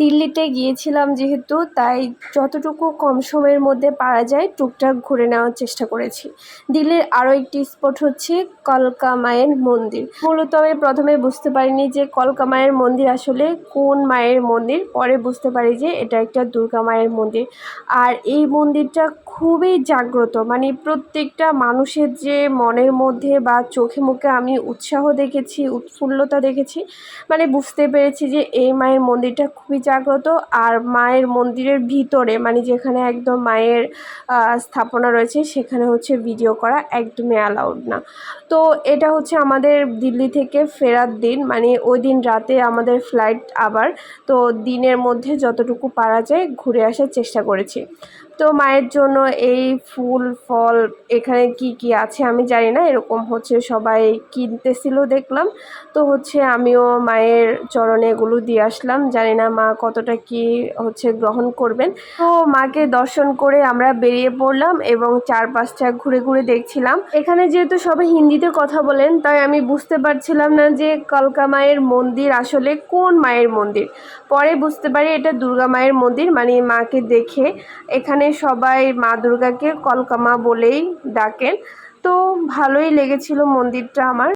দিল্লিতে গিয়েছিলাম যেহেতু, তাই যতটুকু কম সময়ের মধ্যে পারা যায়, টুকটাক ঘুরে নেওয়ার চেষ্টা করেছি। দিল্লির আরও একটি স্পট হচ্ছে কলকা মায়ের মন্দির। মূলত আমি প্রথমে বুঝতে পারিনি যে কলকা মায়ের মন্দির আসলে কোন মায়ের মন্দির, পরে বুঝতে পারি যে এটা একটা দুর্গা মায়ের মন্দির। আর এই মন্দিরটা খুবই জাগ্রত মানে প্রত্যেকটা মানুষের যে মনের মধ্যে বা চোখে মুখে আমি উৎসাহ দেখেছি, উৎফুল্লতা দেখেছি মানে বুঝতে পেরেছি যে এই মায়ের মন্দিরটা খুবই জাগ্রত আর মায়ের মন্দিরের ভিতরে মানে যেখানে একদম মায়ের স্থাপনা রয়েছে, সেখানে হচ্ছে ভিডিও করা একদমই অ্যালাউড না। তো এটা হচ্ছে আমাদের দিল্লি থেকে ফেরার দিন মানে ওই দিন রাতে আমাদের ফ্লাইট আবার, তো দিনের মধ্যে যতটুকু পারা যায় ঘুরে আসার চেষ্টা করেছি। তো মায়ের জন্য এই ফুল, ফল এখানে কি কি আছে আমি জানি না। এরকম হচ্ছে সবাই কিনতেছিল দেখলাম। তো হচ্ছে আমিও মায়ের চরণে এগুলো দিয়ে আসলাম। জানি না মা কতটা কি হচ্ছে গ্রহণ করবেন। তো মাকে দর্শন করে আমরা বেরিয়ে পড়লাম এবং চারপাশটা ঘুরে ঘুরে দেখছিলাম। এখানে যেহেতু সবাই হিন্দিতে কথা বলেন, তাই আমি বুঝতে পারছিলাম না যে কলকা মায়ের মন্দির আসলে কোন মায়ের মন্দির। পরে বুঝতে পারি এটা দুর্গা মায়ের মন্দির মানে মাকে দেখে এখানে সবাই মা দুর্গাকে কলকামা বলেই ডাকেন। তো ভালোই লেগেছিল মন্দিরটা আমার।